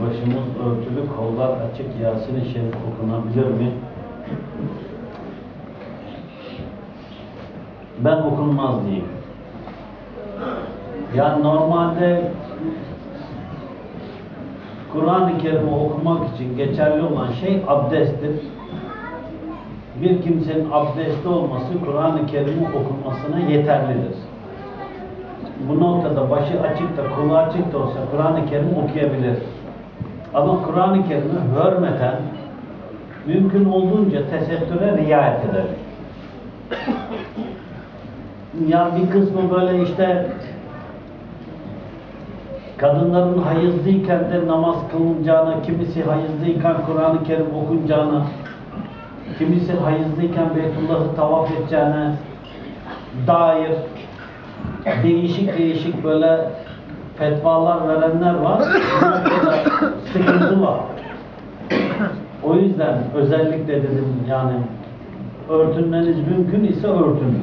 Başımız örtülü, kollar açık Yasin-i Şerif okunabilir mi? Ben okunmaz diyeyim. Yani normalde Kur'an-ı Kerim'i okumak için geçerli olan şey abdesttir. Bir kimsenin abdestli olması Kur'an-ı Kerim'i okunmasına yeterlidir. Bu noktada başı açık da kolu açık da olsa Kur'an-ı Kerim okuyabilir. Ama Kur'an-ı Kerim'i hürmeten mümkün olduğunca tesettüre riayet eder. Ya bir kısmı böyle işte kadınların hayızlıyken de namaz kılınacağına, kimisi hayızlıyken Kur'an-ı Kerim okunacağına, kimisi hayızlıyken Beytullah'ı tavaf edeceğine dair değişik değişik böyle fetvalar verenler var. Bunlarda sıkıntı var. O yüzden özellikle dedim yani örtünmeniz mümkün ise örtünün.